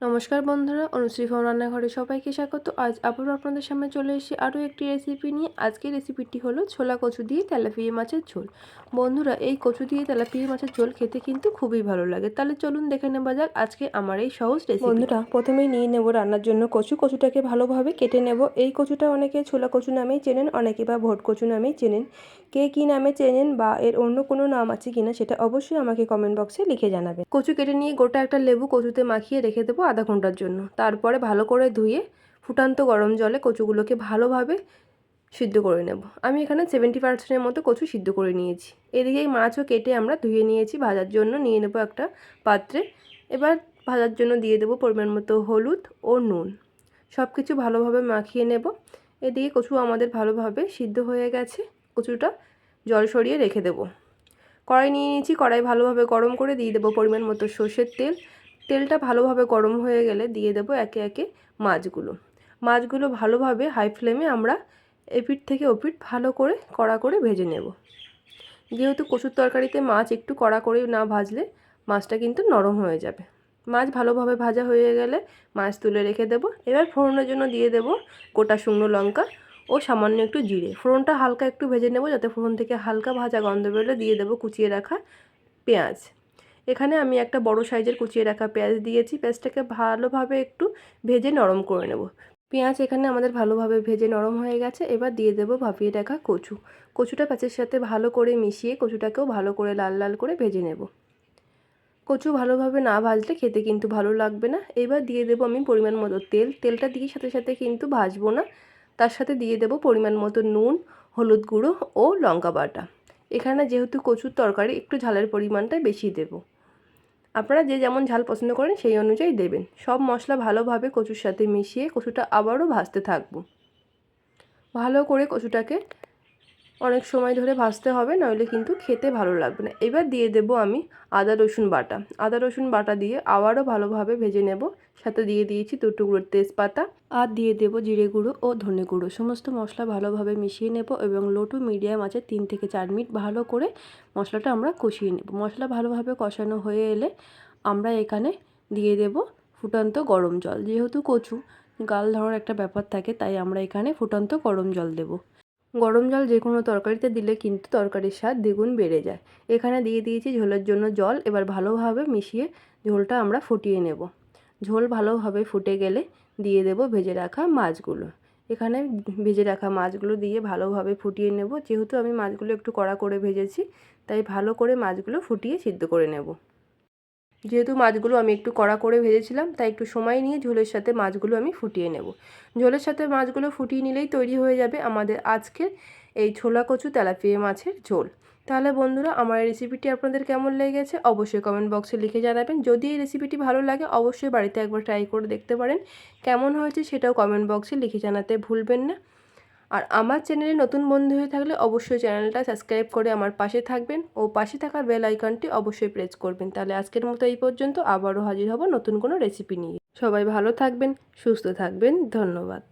নমস্কার বন্ধুরা অনুশ্রী ফোন রান্নাঘরে সবাইকে স্বাগত। আজ আবারও আপনাদের সামনে চলে এসেছি আরও একটি রেসিপি নিয়ে। আজকের রেসিপিটি হলো ছোলা কচু দিয়ে তেলাপিয়া মাছের ঝোল। বন্ধুরা এই কচু দিয়ে তেলাপিয়া মাছের ঝোল খেতে কিন্তু খুবই ভালো লাগে। তাহলে চলুন দেখে নেওয়া যাক আজকে আমার এই সহজ রেসিপি বন্ধুরা প্রথমেই নিয়ে নেব রান্নার জন্য কচু। কচুটাকে ভালোভাবে কেটে নেব। এই কচুটা অনেকে ছোলা কচু নামেই চেনেন অনেকে বা ভোট কচু নামেই চেনেন। কে কী নামে চেনেন বা এর অন্য কোনো নাম আছে কিনা সেটা অবশ্যই আমাকে কমেন্ট বক্সে লিখে জানাবেন। কচু কেটে নিয়ে গোটা একটা লেবু কচুতে মাখিয়ে রেখে দেবো। আধা ঘণ্টার জন্য। তারপরে ভালো করে ধুয়ে ফুটান্ত গরম জলে কচুগুলোকে ভালোভাবে সিদ্ধ করে নেব। আমি এখানে সেভেন্টি পার্সেন্টের মতো কচু সিদ্ধ করে নিয়েছি। এদিকে মাছও কেটে আমরা ধুয়ে নিয়েছি, ভাজার জন্য নিয়ে নেব একটা পাত্রে। এবার ভাজার জন্য দিয়ে দেবো পরিমাণ মতো হলুদ ও নুন। সব কিছু ভালোভাবে মাখিয়ে নেব। এদিকে কচু আমাদের ভালোভাবে সিদ্ধ হয়ে গেছে। কচুটা জল সরিয়ে রেখে দেবো। কড়াই নিয়ে নিয়েছি, কড়াই ভালোভাবে গরম করে দিয়ে দেবো পরিমাণ মতো সর্ষের তেল। তেলটা ভালোভাবে গরম হয়ে গেলে দিয়ে দেবো একে একে মাছগুলো। মাছগুলো ভালোভাবে হাই ফ্লেমে আমরা এপিট থেকে ওপিট ভালো করে কড়া করে ভেজে নেব। যেহেতু কচুর তরকারিতে মাছ একটু কড়া করে না ভাজলে মাছটা কিন্তু নরম হয়ে যাবে। মাছ ভালোভাবে ভাজা হয়ে গেলে মাছ তুলে রেখে দেব। এবার ফোড়নের জন্য দিয়ে দেব গোটা শুকনো লঙ্কা ও সামান্য একটু জিরে। ফোড়নটা হালকা একটু ভেজে নেব যাতে ফোড়ন থেকে হালকা ভাজা গন্ধ বেরোলে দিয়ে দেবো কুচিয়ে রাখা পেঁয়াজ। এখানে আমি একটা বড় সাইজের কুচিয়ে রাখা পেঁয়াজ দিয়েছি। পেঁয়াজটাকে ভালোভাবে একটু ভেজে নরম করে নেব। পেঁয়াজ এখানে আমাদের ভালোভাবে ভেজে নরম হয়ে গেছে। এবার দিয়ে দেবো ভাপিয়ে রাখা কচু। কচুটা প্যাঁচের সাথে ভালো করে মিশিয়ে কচুটাকেও ভালো করে লাল লাল করে ভেজে নেব। কচু ভালোভাবে না ভাজলে খেতে কিন্তু ভালো লাগবে না। এবার দিয়ে দেবো আমি পরিমাণ মতো তেল। তেলটা দিয়ে সাথে সাথে কিন্তু ভাজবো না। তার সাথে দিয়ে দেবো পরিমাণ মতো নুন, হলুদ গুঁড়ো ও লঙ্কা বাটা। এখানে যেহেতু কচুর তরকারি, একটু ঝালের পরিমাণটা বেশি দেব। আপনারা যে যেমন ঝাল পছন্দ করেন সেই অনুযায়ী দেবেন। সব মশলা ভালোভাবে কচুর সাথে মিশিয়ে কচুটা আবারও ভাজতে থাকব। ভালো করে কচুটাকে অনেক সময় ধরে ভাজতে হবে নইলে কিন্তু খেতে ভালো লাগবে না। এবার দিয়ে দেব আমি আদা, রসুন বাটা। আদা, রসুন বাটা দিয়ে আবারও ভালোভাবে ভেজে নেব। সাথে দিয়ে দিয়েছি দু টুকরো তেজপাতা। আর দিয়ে দেব জিরে গুঁড়ো ও ধনে গুঁড়ো। সমস্ত মশলা ভালোভাবে মিশিয়ে নেব এবং লো টু মিডিয়াম আছে তিন থেকে চার মিনিট ভালো করে মশলাটা আমরা কষিয়ে নেব। মশলা ভালোভাবে কষানো হয়ে এলে আমরা এখানে দিয়ে দেব ফুটান্ত গরম জল। যেহেতু কচু, গাল ধরার একটা ব্যাপার থাকে, তাই আমরা এখানে ফুটান্ত গরম জল দেব। গরম জল যে কোনো তরকারিতে দিলে কিন্তু তরকারির স্বাদ দ্বিগুণ বেড়ে যায়। এখানে দিয়ে দিয়েছি ঝোলের জন্য জল, এবার ভালোভাবে মিশিয়ে ঝোলটা আমরা ফুটিয়ে নেব। ঝোল ভালোভাবে ফুটে গেলে দিয়ে দেব ভেজে রাখা মাছগুলো। এখানে ভেজে রাখা মাছগুলো দিয়ে ভালোভাবে ফুটিয়ে নেব। যেহেতু আমি মাছগুলো একটু কড়া করে ভেজেছি, তাই ভালো করে মাছগুলো ফুটিয়ে সিদ্ধ করে নেব। যেহেতু মাছগুলো আমি একটু কড়া করে ভেজেছিলাম, তাই একটু সময় নিয়ে ঝোলের সাথে মাছগুলো আমি ফুটিয়ে নেব। ঝোলের সাথে মাছগুলো ফুটিয়ে নিলেই তৈরি হয়ে যাবে আমাদের আজকের এই ছোলা কচু তেলাপিয়া মাছের ঝোল। তাহলে বন্ধুরা, আমার এই রেসিপিটি আপনাদের কেমন লেগেছে অবশ্যই কমেন্ট বক্সে লিখে জানাবেন। যদি এই রেসিপিটি ভালো লাগে, অবশ্যই বাড়িতে একবার ট্রাই করে দেখতে পারেন। কেমন হয়েছে সেটাও কমেন্ট বক্সে লিখে জানাতে ভুলবেন না। আর আমার চ্যানেলে নতুন বন্ধু হয়ে থাকলে অবশ্যই চ্যানেলটা সাবস্ক্রাইব করে আমার পাশে থাকবেন ও পাশে থাকা বেল আইকনটি অবশ্যই প্রেস করবেন। তাহলে আজকের মতো এই পর্যন্ত আবারও হাজির হব নতুন কোনো রেসিপি নিয়ে। সবাই ভালো থাকবেন, সুস্থ থাকবেন, ধন্যবাদ।